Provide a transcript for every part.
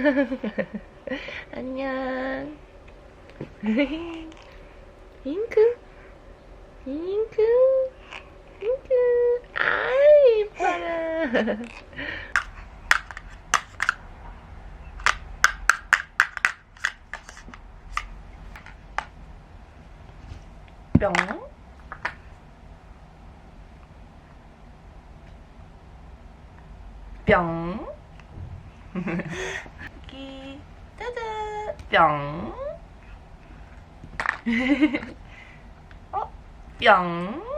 안녕. 잉크. 잉크. 잉크. 아이, 이뻐라. 뿅. 뿅. 뿅. 어? 뿅.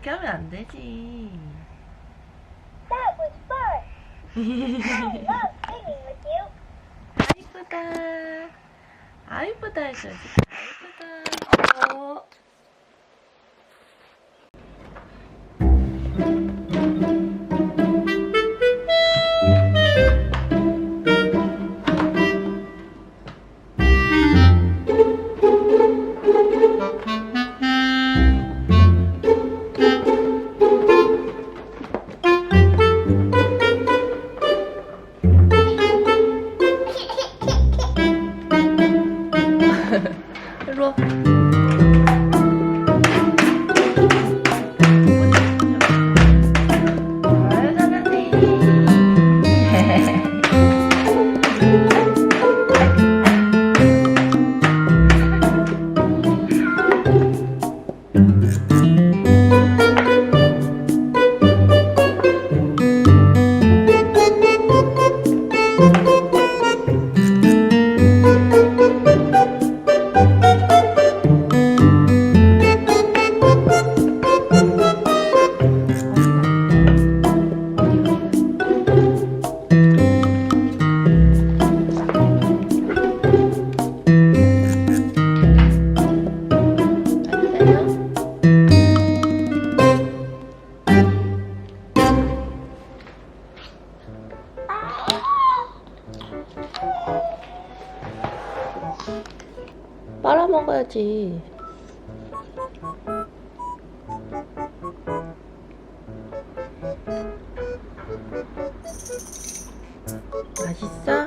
그렇게 하면 안 되지. That was fun. I love singing with you. 아, 이쁘다. 아, 이쁘다 해줘야지. 아, 이쁘다. 어. 먹어야지. 맛있어?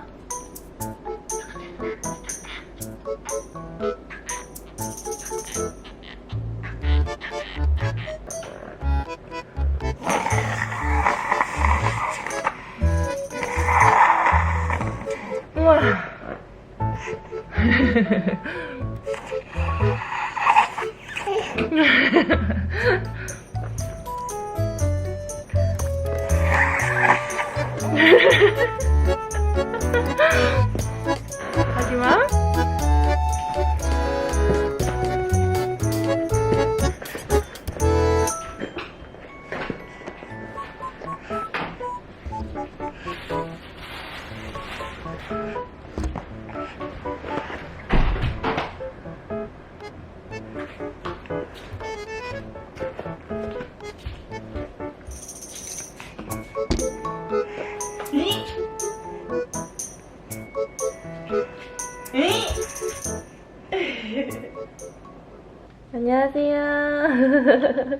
안녕하세요.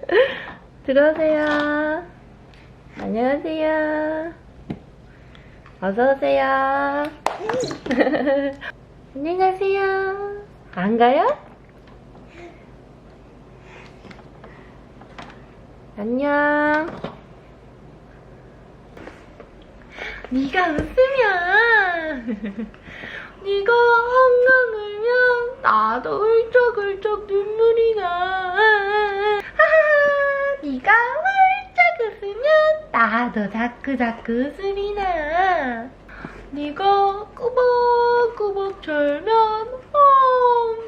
들어오세요. 안녕하세요. 어서오세요. 안녕하세요. 안 가요? 안녕. 네가 웃으면 네가 훌쩍훌쩍 눈물이 나. 하하, 네가 활짝 웃으면 나도 자꾸자꾸 웃음이 나. 네가 꾸벅꾸벅 절면 어,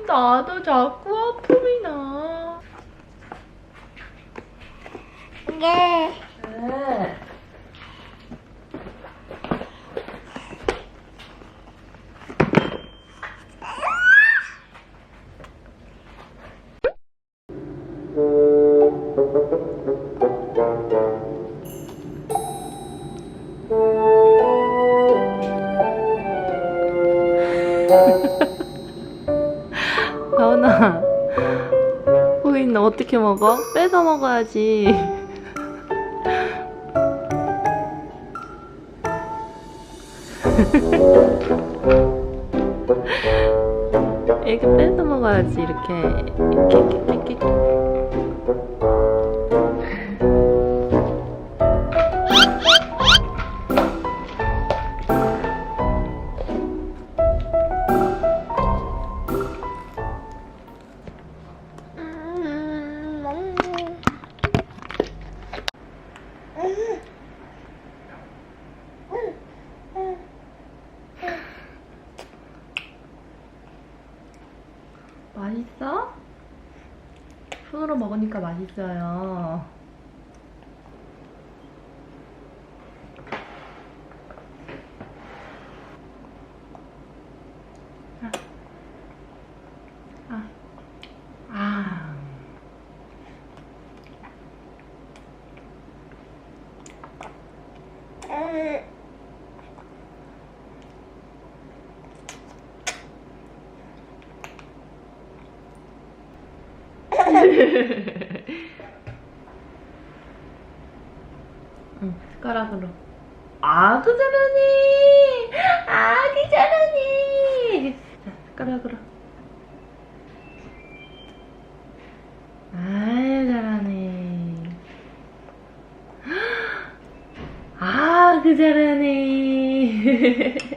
나도 자꾸 아픔이 나. 네. 네. 이렇게 뺏어 먹어야지 이렇게 이렇게 이렇게 이렇게. 맛있어? 손으로 먹으니까 맛있어요. 아. 아. 아. 응, 숟가락으로. 아 그 잘하니! 아 그 잘하니! 자, 숟가락으로. 아유, 잘하네. 아 그 잘하네.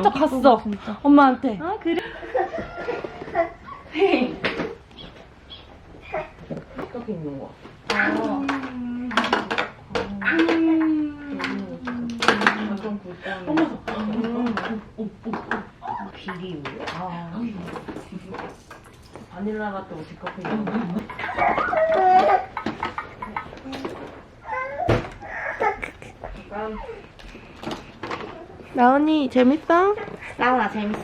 어, 한 발짝 갔어. 엄마한테. 아, 그래? 여기 있는 거. 비리 우유. 아. 바닐라 같은 디커피. 나은이, 재밌어? 라온아 재밌어?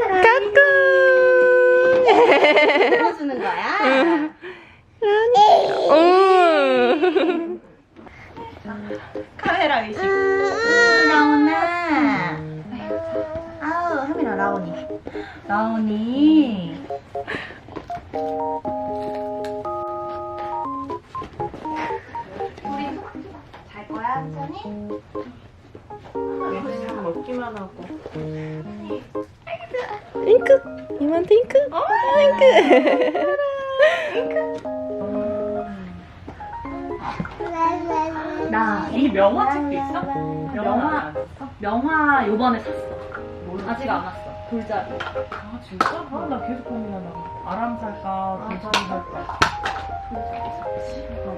까꿍! 풀어주는 거야? 응. 카메라 의식. 라온아. 아우 하민아 라온이. 라온이. 우리 잘 거야 천이? 먹기만 하고. 잉크! 이만한테 잉크? 어, 잉크! 나 이 명화책도 있어? 명화 명화 요번에 샀어. 아직 안 왔어. 돌잡이. 아 진짜? 아, 나 계속 고민하다가 아람 살까 돌잡이 살까 아,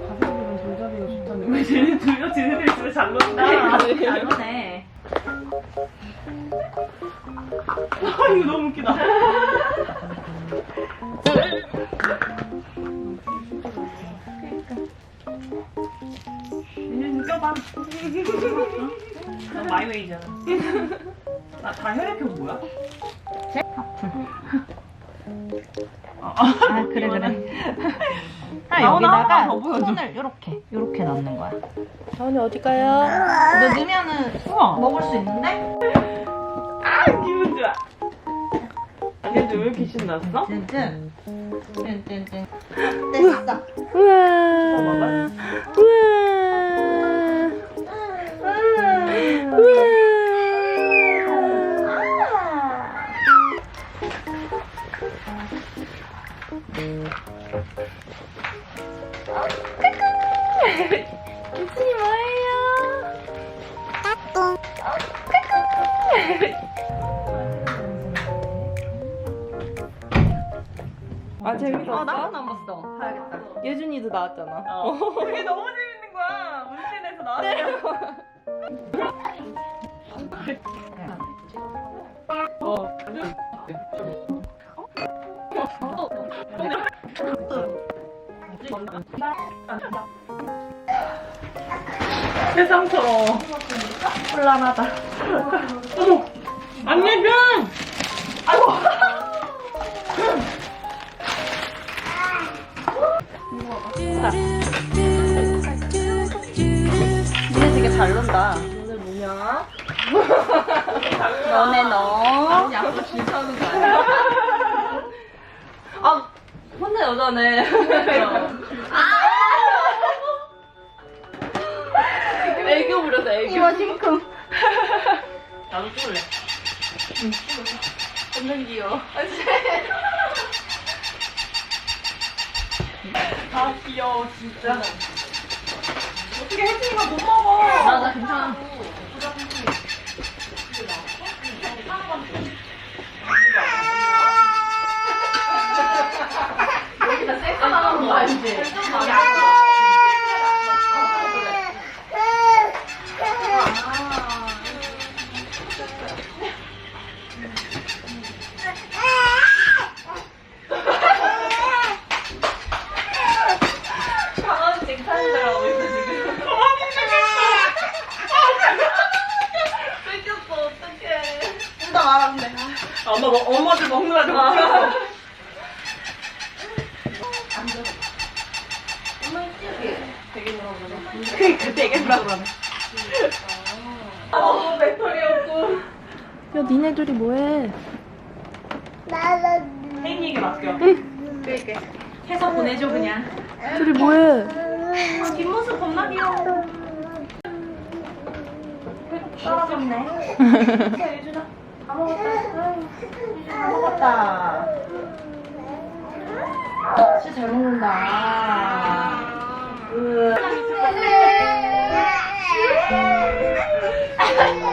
가족들은 돌잡이가 좋다는데 왜 쟤네 둘 쟤네들 집에 잘 논다 잘 노네. 아 이거 너무 웃기다 얘는 껴봐. 너 마이웨이잖아. 나다 혈액형 뭐야? 하프. 아, 그래, 그래. 아, 나오나? 여기다가 더 보여줘. 손을 이렇게, 이렇게 넣는 거야. 다은이 어디 가요? 너 넣으면은 우와. 먹을 수 있는데? 아, 기분 좋아. 아니, 근데 왜 이렇게 신났어? 찐찐. 찐찐찐. 됐어. 우와. 우와. 우와. 무슨이 뭐예요? 아 재밌었어? 어, 나한 번도 안 봤어. 봐야겠다. 예준이도 나왔잖아. 어. 그게 너무 재밌는 거야. 문신에서 나왔어. 어. 세상처럼. 혼란하다. 어머! 안예병! 아이고! 니네 되게 잘 논다. 오늘 뭐냐? 너네 너. 약속 줄 서는 거 아니야? 아, 혼자 여자네. 애 교 부렸어, 애교. 이거 심쿵. 나도 찍을래. 완전 귀여워. 아, 귀여워, 진짜. 어떻게 혜진이가 못 먹어? 맞아, 괜찮아. 여기다 셀카 나가는 거 알지? 강아지 쟁탈들 하고 있어, 지금. 뺏겼어, 어떡해. 나 말았네. 아, 엄마, 먹- 엄마들 먹느라 좀 먹어. 그 되게 뭐라고 하네. 어, 배터리였고. 야, 니네들이 뭐해? 혜인이에게 맡겨. 해서 보내줘 그냥. 둘이 뭐해? 뒷모습 겁나 귀여워. 떨어졌네. 다 먹었다. 진짜 잘 먹는다. 으. 아이고,